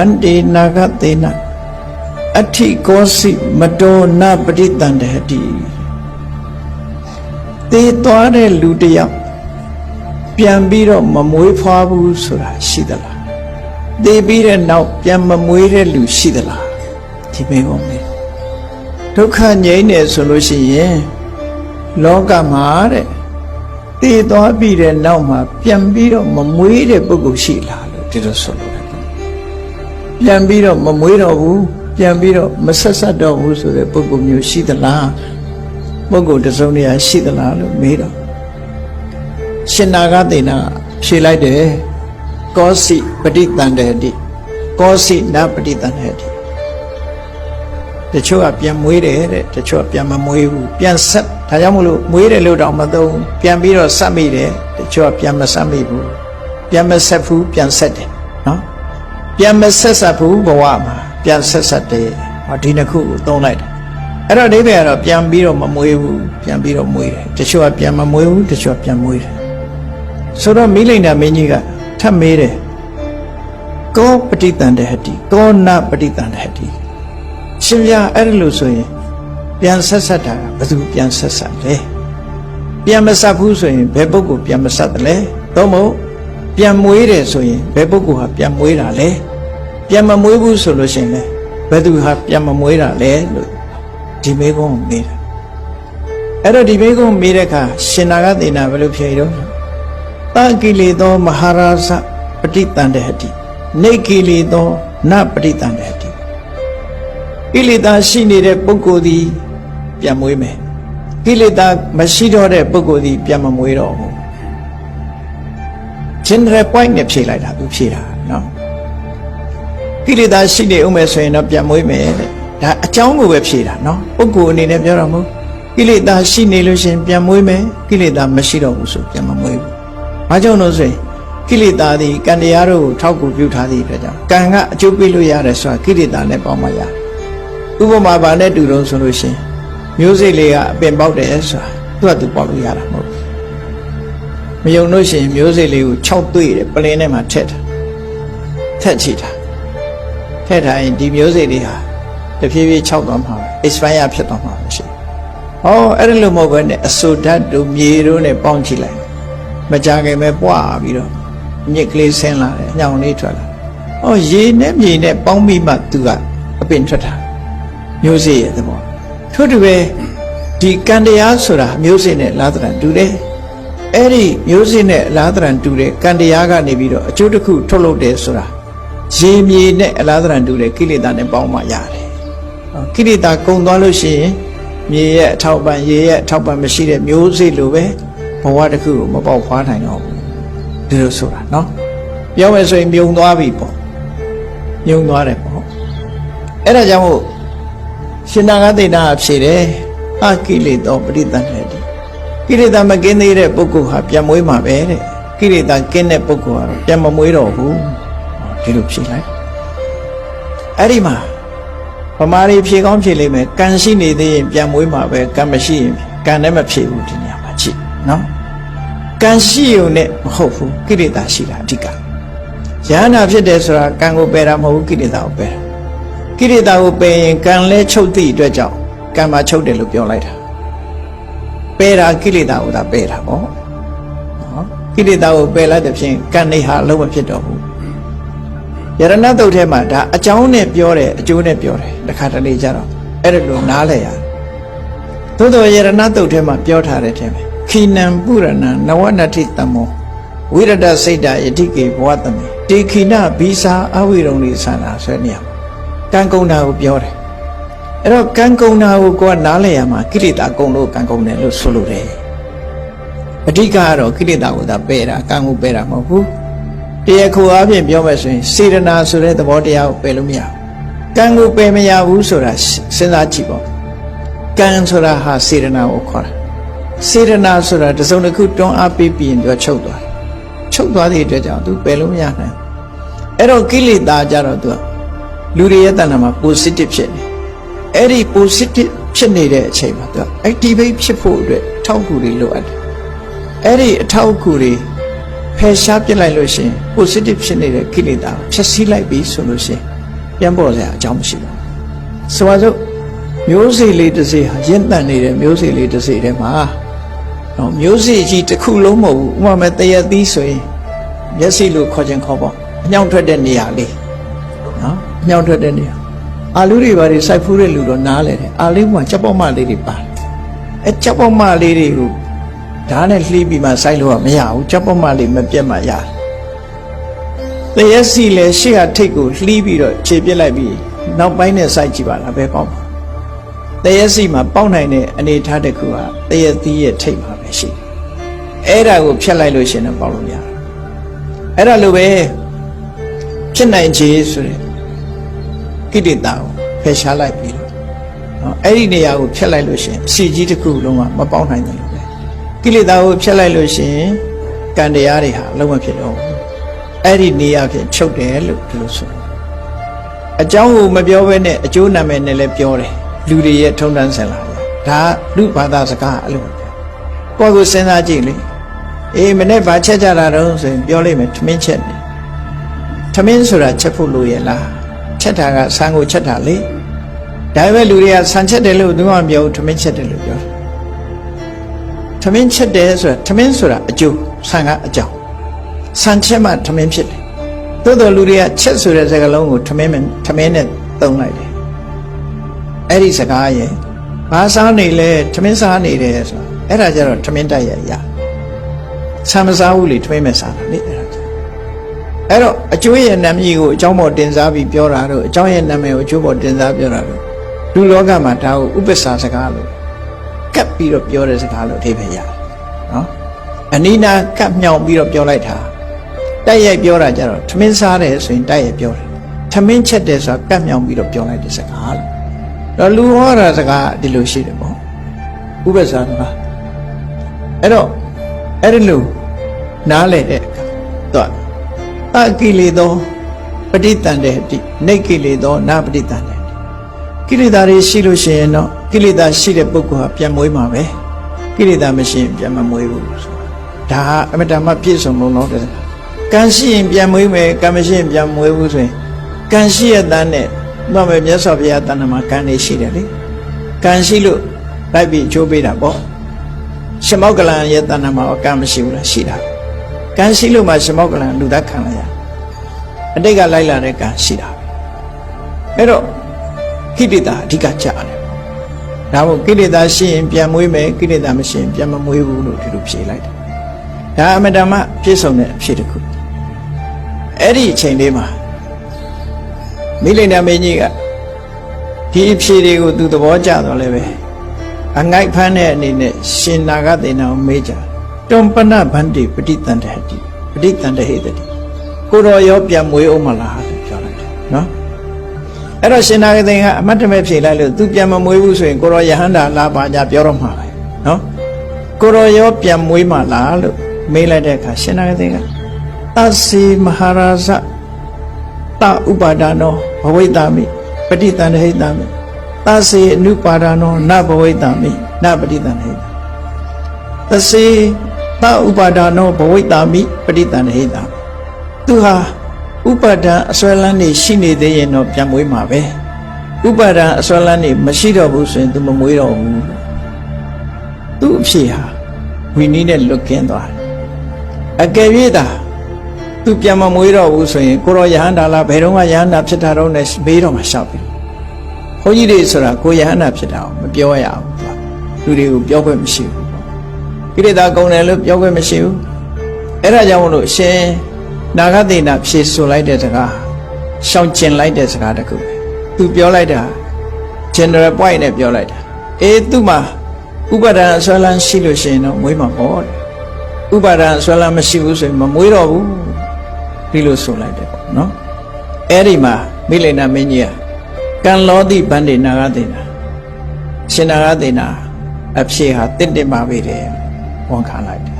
န္တေနာဂသေနအဋ္ဌိကောစီမတောနပရိတန္တဟတိသေသွားတဲ့လူတစ်ယောက်ပြန်ပြီးတော့မမွေးဖွားဘူးဆိုတာရှိသလားသေပြီးတဲ့နောက်ပြန်မမွေးတဲ့လူရှိသလားဒီမေကုန်မေဒုက္ခငြိမ်းနေဆိုလို့ရှိရင်လောကမှာတဲ့သေသွားပြီးတဲ့နောက်မှာပြန်ပြီးတော့မမွေးတဲ့ပုဂ္ဂိုလ်ရှိလားလို့ဒီလိုဆိုလို့တယ် ပြန်ပြီးတော့မမွေးတော့ဘူးပြန်ပြီးတော့မဆက်ဆက်တော့ဘူးဆိုတဲ့ပုဂ္ဂိုလ်မျိုးရှိသလားပုဂ္ဂိုလ်တစ်စုံတည်းရှိသလားလို့မေးတော့ရှင်နာဂသေနာဖြေလိုက်တယ်ကောစီပဋိတန္တတိကောစီနပဋိတန္တတိတချို့ကပြန်မွေးတယ်တဲ့တချို့ကပြန်မမွေးဘူးပြန်ဆက်ဒါကြောင့်မလို့မွေးတယ်လို့တော့မသုံးပြန်ပြီးတော့ဆက်မိတယ်တချို့ကပြန်မဆက်မိဘူးပြန်မဆက်ဘူးပြန်ဆက်တယ်နော် ပြန်မဆက်ဆက်ဘူးဘဝမှာပြန်ဆက်ဆက်တယ်ဟောဒီနှစ်ခုကိုသုံးလိုက်တယ်အဲ့တော့အဓိပ္ပာယ်ကတော့ပြန်ပြီးတော့မမွေးဘူးပြန်ပြီးတော့မွေးတယ်တချို့ကပြန်မမွေးဘူးတချို့ကပြန်မွေးတယ်ဆိုတော့မိလိန်တာမင်းကြီးကထပ်မေးတယ်ကောပဋိတန္တဟတိကောနပဋိတန္တဟတိရှင်ပြအဲ့ဒါလို့ဆိုရင်ပြန်ဆက်ဆက်တာကဘယ်သူပြန်ဆက်ဆက်လဲပြန်မဆက်ဘူးဆိုရင်ဘယ်ပုဂ္ဂိုလ်ပြန်မဆက်တယ်လဲသို့မဟုတ်ပြန်မွေးတယ်ဆိုရင်ဘယ်ပုဂ္ဂိုလ်ဟာပြန်မွေးတာလဲ ပြန်မမွေးဘူးဆိုလို့ရှိရင်လည်းဘယ်သူဟာပြန်မမွေးတာလဲလို့ဒီမေကုန်းကိုမေးတာအဲ့တော့ဒီမေကုန်းမေးတဲ့အခါရှင်နာဂသေနာဘယ်လိုဖြေတော့တကိလေသောမဟာရာဇပဋိတန္တဟတိနေကိလေသောနပဋိတန္တဟတိကိလေသာရှိနေတဲ့ပုဂ္ဂိုလ်သည်ပြန်မွေးမယ်ကိလေသာမရှိတော့တဲ့ပုဂ္ဂိုလ်သည်ပြန်မမွေးတော့ဘူး general point နဲ့ဖြေလိုက်တာသူဖြေတာနော် ကိလေသာရှိနေဦးမယ်ဆိုရင်တော့ပြန်မွေးမယ်တဲ့ဒါအကြောင်းကိုပဲဖြေတာနော်ပုဂ္ဂိုလ်အနေနဲ့ပြောတော့မဟုတ်ကိလေသာရှိနေလို့ရှရင်ပြန်မွေးမယ်ကိလေသာမရှိတော့ဘူးဆိုပြန်မမွေးဘူးဘာကြောင့်လို့ဆိုရင်ကိလေသာသည်ကံတရားတို့ကိုထောက်ကူပြုထားသည့်အတွက်ကြောင့်ကံကအကျိုးပေးလို့ရတယ်ဆိုတာကိလေသာနဲ့ပေါင်းမှရတယ်ဥပမာဘာနဲ့တူတော့ဆိုလို့ရှရင်မျိုးစိတ်လေးကအပင်ပေါက်တယ်ဆိုတာသူ့အတူပေါက်လို့ရတာမဟုတ်ဘူးမယုံလို့ရှရင်မျိုးစိတ်လေးကို6တွေ့တယ်ပလင်းထဲမှာထည့်တာထည့်ချတာ ထည့်ထားရင်ဒီမျိုးစိတ်လေးဟာတဖြည်းဖြည်း6သွားမှာပဲ expire ဖြစ်သွားမှာပဲရှိဟောအဲ့ဒါလိုမဟုတ်ဘဲနဲ့အဆိုဓာတ်တို့မြေတို့နဲ့ပေါင်းကြည့်လိုက်မကြခင်ပဲပွားပြီးတော့မြစ်ကလေးဆင်းလာတယ်ညောင်လေးထွက်လာဟောရေနဲ့မြေနဲ့ပေါင်းပြီးမှသူကအပင်ထွက်တာမျိုးစိတ်ရဲ့သဘောထို့တူပဲဒီကံတရားဆိုတာမျိုးစိတ်နဲ့လာသဏ္ဍာန်တူတယ်အဲ့ဒီမျိုးစိတ်နဲ့လာသဏ္ဍာန်တူတဲ့ကံတရားကနေပြီးတော့အကျိုးတစ်ခုထုတ်လုပ်တယ်ဆိုတာ ရေမြေနဲ့အလားသဏ္ဍာန်တူတဲ့ကိလေသာနဲ့ပေါင်းမှရတယ်ကိလေသာကုံသွားလို့ရှိရင်မြေရဲ့အထောက်ပံ့ရေရဲ့အထောက်ပံ့မရှိတဲ့မျိုးစိတ်လိုပဲဘဝတစ်ခုကိုမပေါက်ဖွားနိုင်တော့ဘူးဒီလိုဆိုတာနော်ပြောမယ်ဆိုရင်မြုံသွားပြီပေါ့မြုံသွားတယ်ပေါ့အဲ့ဒါကြောင့်မို့ရှင်နာဂတိတာဖြေတယ်အကိလေသောပရိသတ်တဲ့ကိလေသာမကင်းသေးတဲ့ပုဂ္ဂိုလ်ဟာပြန်မွေးမှာပဲတဲ့ကိလေသာကင်းတဲ့ပုဂ္ဂိုလ်ကတော့ပြန်မမွေးတော့ဘူး ဒီလိုဖြေလိုက်အဲ့ဒီမှာဗမာရီဖြေကောင်းဖြေလိမ့်မယ်ကံရှိနေသေးရင်ပြန်မွေးမှာပဲကံမရှိရင်ကံနဲ့မဖြေဘူးဒီနေရာမှာကြည့်နော်ကံရှိုံနဲ့မဟုတ်ဘူးကိလေသာရှိတာအဓိကယန္နာဖြစ်တယ်ဆိုတာကံကိုပယ်တာမဟုတ်ဘူးကိလေသာကိုပယ်တာကိလေသာကိုပယ်ရင်ကံလဲချုပ်သည့်အတွက်ကြောင့်ကံမှာချုပ်တယ်လို့ပြောလိုက်တာပယ်တာကိလေသာကိုသာပယ်တာပေါ့နော်ကိလေသာကိုပယ်လိုက်တဲ့ဖြင့်ကံနေဟာအလုံးမဖြစ်တော့ဘူး ယရဏတုတ်ထဲမှာဒါအကြောင်းနဲ့ပြောတယ်အကျိုးနဲ့ပြောတယ်တစ်ခါတလေကြတော့အဲ့ဒါလိုနားလဲရတယ်သို့တော်ယရဏတုတ်ထဲမှာပြောထားတဲ့ထဲမှာခိနံပုရဏံနဝနတိတမောဝိရဒစိတ်တာယတိကေဘဝတမေတေခိနဘီစာအဝိရုံလိသနာဆိုတဲ့နေရာမှာကံကုံတာကိုပြောတယ်အဲ့တော့ကံကုံတာကိုကိုကနားလဲရမှာကိလေသာကုံလို့ကံကုံတယ်လို့ဆိုလိုတယ်အဓိကကတော့ကိလေသာကိုသာပယ်တာကံကိုပယ်တာမဟုတ်ဘူး တရားခုအပြင်ပြောမယ်ဆိုရင်စေတနာဆိုတဲ့သဘောတရားကိုပယ်လို့မရဘူးကံကိုပယ်မရဘူးဆိုတာစဉ်းစားကြည့်ပေါ့ကံဆိုတာဟာစေတနာကိုခေါ်တာစေတနာဆိုတာတစ်စုံတစ်ခုတွန်းအားပေးပြီးရင်သူကချုပ်သွားတယ်ချုပ်သွားတဲ့အတွက်ကြောင့်သူပယ်လို့မရနိုင်အဲ့တော့ကိလေသာကြတော့သူကလူတွေရဲ့တဏ္ဍာမှာ positive ဖြစ်နေအဲ့ဒီ positive ဖြစ်နေတဲ့အချိန်မှာသူက activate ဖြစ်ဖို့အတွက်ထောက်ကူတွေလိုအပ်တယ်အဲ့ဒီအထောက်ကူတွေ ဖယ်ရှားပြစ်လိုက်လို့ရှိရင် positive ဖြစ်နေတဲ့ကိလေသာကိုဖျက်ဆီးလိုက်ပြီဆိုလို့ရှိရင်ပြန်ပေါ်စရာအကြောင်းမရှိပါဘူးဆိုပါစို့မျိုးစေ့လေးတစ်စေ့ဟာရင့်တန်နေတဲ့မျိုးစေ့လေးတစ်စေ့ထဲမှာနော်မျိုးစေ့ကြီးတစ်ခုလုံးမဟုတ်ဘူးဥပမာတရက်သီးဆိုရင်မျက်စိလို့ခေါ်ခြင်းခေါ်ပေါ့အညောင်ထွက်တဲ့နေရာလေးနော်အညောင်ထွက်တဲ့နေရာအာလူတွေဘာတွေစိုက်ဖူးတဲ့လူတော့နားလဲတယ်အာလေးကချက်ပေါက်မလေးတွေပါတယ်အဲချက်ပေါက်မလေးတွေကို ဓာတ်နဲ့လှီးပြီးမှစိုက်လို့ကမရဘူးချက်ပေါက်မလေးမပြတ်မှရတယ်တရက်စီလဲရှေ့ကထိတ်ကိုလှီးပြီးတော့ခြေပြစ်လိုက်ပြီးနောက်ပိုင်းနဲ့စိုက်ကြည့်ပါလားဘယ်ပေါက်မှာတရက်စီမှာပေါက်နိုင်တဲ့အနေအထားတစ်ခုကတရက်သီးရဲ့ထိတ်မှာပဲရှိတယ်အဲ့ဒါကိုဖြတ်လိုက်လို့ရှင်တော့ပေါက်လို့မရဘူးအဲ့ဒါလိုပဲဖြစ်နိုင်ခြေဆိုတဲ့ကိလေသာကိုဖယ်ရှားလိုက်ပြီးတော့နော်အဲ့ဒီနေရာကိုဖျက်လိုက်လို့ရှင်ဖြည့်ကြီးတစ်ခုလုံးကမပေါက်နိုင်တယ်လို့ပဲ ကိလေသာကိုဖျက်လိုက်လို့ရှင်ကံတရားတွေဟာလုံးဝဖြစ်တော့ဘူးအဲ့ဒီနေရာဖြင့်ချုပ်တယ်လို့ဒီလိုဆိုအကြောင်းကိုမပြောဘဲနဲ့အကျိုးနာမည်နဲ့လည်းပြောတယ်လူတွေရဲ့ထုံတန်းဆင်လာတယ်ဒါလူဘာသာစကားအဲ့လိုပဲကိုယ့်ကိုစဉ်းစားကြည့်လေအေးမနေ့ဘာချက်ကြတာတော့ဆိုရင်ပြောလိုက်မယ်ထမင်းချက်တယ်ထမင်းဆိုတာချက်ဖို့လို့ရလားချက်တာကဆန်ကိုချက်တာလေဒါပေမဲ့လူတွေကဆန်ချက်တယ်လို့သူမှမပြောဘူးထမင်းချက်တယ်လို့ပြောတယ် ထမင်းချက်တယ်ဆိုတာထမင်းဆိုတာအကျိုးဆန်ကအကြောင်းဆန်ချက်မှထမင်းဖြစ်တယ်သို့တော်လူတွေကချက်ဆိုတဲ့စကားလုံးကိုထမင်းထမင်းနဲ့သုံးလိုက်တယ်အဲ့ဒီစကားရဲ့ဘာစားနေလဲထမင်းစားနေတယ်ဆိုတာအဲ့ဒါကြတော့ထမင်းတိုက်ရရဆံမစားဘူးလေထမင်းမဲ့စားတာလေအဲ့ဒါကြအဲ့တော့အကျိုးရဲ့နာမည်ကိုအကြောင်းပေါ်တင်စားပြီးပြောတာတော့အကြောင်းရဲ့နာမည်ကိုအကျိုးပေါ်တင်စားပြောတာတော့လူလောကမှာဒါကိုဥပ္ပစာစကားလို့ ကပ်ပြီးတော့ပြောတဲ့စကားလို့အဓိပ္ပာယ်ရတယ်နော်အနိနာကပ်မြောင်ပြီးတော့ပြောလိုက်တာတိုက်ရိုက်ပြောတာကြတော့ထမင်းစားတယ်ဆိုရင်တိုက်ရိုက်ပြောတယ်ထမင်းချက်တယ်ဆိုတာကပ်မြောင်ပြီးတော့ပြောလိုက်တဲ့စကားလို့တော့လူဟောတာစကားဒီလိုရှိတယ်ပေါ့ဥပ္ပစာစကားအဲ့တော့အဲ့ဒီလိုနားလေတဲ့အခါတော့အကိလေသောပဋိတန်တဲ့တိနေကိလေသောနာပဋိတန်တဲ့ ကိလေသာတွေရှိလို့ရှိရင်တော့ကိလေသာရှိတဲ့ပုဂ္ဂိုလ်ဟာပြန်မွေးမှာပဲကိလေသာမရှိရင်ပြန်မမွေးဘူးဆိုတာဒါဟာအမတ္တမပြည့်စုံလုံးတော့တဲ့ကံရှိရင်ပြန်မွေးမယ်ကံမရှိရင်ပြန်မွေးဘူးဆိုရင်ကံရှိရတဲ့နဲ့မှတ်မယ်မြတ်စွာဘုရားတဏ္ဍမှာကံနေရှိတယ်လေကံရှိလို့လိုက်ပြီးအကျိုးပေးတာပေါ့ရှမောက်ကလန်ရဲ့တဏ္ဍမှာကံမရှိဘူးလားရှိတာကံရှိလို့မှရှမောက်ကလန်လူသားခံလိုက်ရအတိတ်ကလိုက်လာတဲ့ကံရှိတာအဲ့တော့ ကိလေသာအဓိကကြာတယ်ဒါမို့ကိလေသာရှိရင်ပြန်မွေးမယ်ကိလေသာမရှိရင်ပြန်မမွေးဘူးလို့ဒီလိုဖြေလိုက်တယ်ဒါအမတမပြည့်စုံတဲ့အဖြစ်တစ်ခုအဲ့ဒီအချိန်လေးမှာမိလိန်နာမင်းကြီးကဒီအဖြေတွေကိုသူသဘောကျတော့လည်းပဲအငိုက်ဖမ်းတဲ့အနေနဲ့ရှင်နာဂသေနာကိုမေးကြတွန်ပနဗန္တိပဋိတန်တဟတိပဋိတန်တဟိတတိကိုတော်ရောပြန်မွေးအောင်မလားလို့ပြောလိုက်တယ်နော် အဲ့တော့ရှင်နာဂသေကအမတ်တမဲ့ဖြေလိုက်လို့သူပြန်မမွေးဘူးဆိုရင်ကိုတော်ယဟန္တာလာပါကြပြောတော့မှာပဲနော်ကိုတော်ရောပြန်မွေးမှာလားလို့မေးလိုက်တဲ့အခါရှင်နာဂသေကသစီမဟာရာဇတဥပါဒနောဘဝိတ္တမိပဋိတန်တဟိတမိသစေအနုပါဒနောနဘဝိတ္တမိနပဋိတန်တဟိတသစေသဥပါဒနောဘဝိတ္တမိပဋိတန်တဟိတသူဟာ ဥပါဒံအစွဲလန်းနေရှိနေသေးရင်တော့ပြန်မွေးမှာပဲဥပါဒံအစွဲလန်းနေမရှိတော့ဘူးဆိုရင်သူမမွေးတော့ဘူးသူ့အဖြစ်ဟာဝိနည်းနဲ့လွတ်ကင်းသွားတယ်အကယ်၍သာသူပြန်မမွေးတော့ဘူးဆိုရင်ကိုရောယဟန္တာလားဘယ်တော့မှယဟန္တာဖြစ်တာတော့နဲ့မေးတော့မှရှောက်ပြီဘုန်းကြီးတွေဆိုတာကိုယဟန္တာဖြစ်တာမပြောရဘူးလူတွေကိုပြောခွင့်မရှိဘူးကိရိတာကုံတယ်လို့ပြောခွင့်မရှိဘူးအဲ့ဒါကြောင့်မလို့ရှင် နာဂတိနာဖြေဆိုလိုက်တဲ့စကားရှောင်ကျင်လိုက်တဲ့စကားတခုပဲသူပြောလိုက်တာ general point နဲ့ပြောလိုက်တာအေးသူ့မှာဥပါဒံအစွဲလန်းရှိလို့ရှိရင်တော့မွေးမှာပေါ့ဥပါဒံအစွဲလန်းမရှိဘူးဆိုရင်မမွေးတော့ဘူးဒီလိုဆိုလိုက်တယ်ပေါ့နော်အဲ့ဒီမှာမိလိန်နာမင်းကြီးကကံလောတိဗန္တိနာဂတိနာရှင်နာဂတိနာအဖြေဟာတင့်တယ်ပါပဲတယ်ဝန်ခံလိုက်တယ်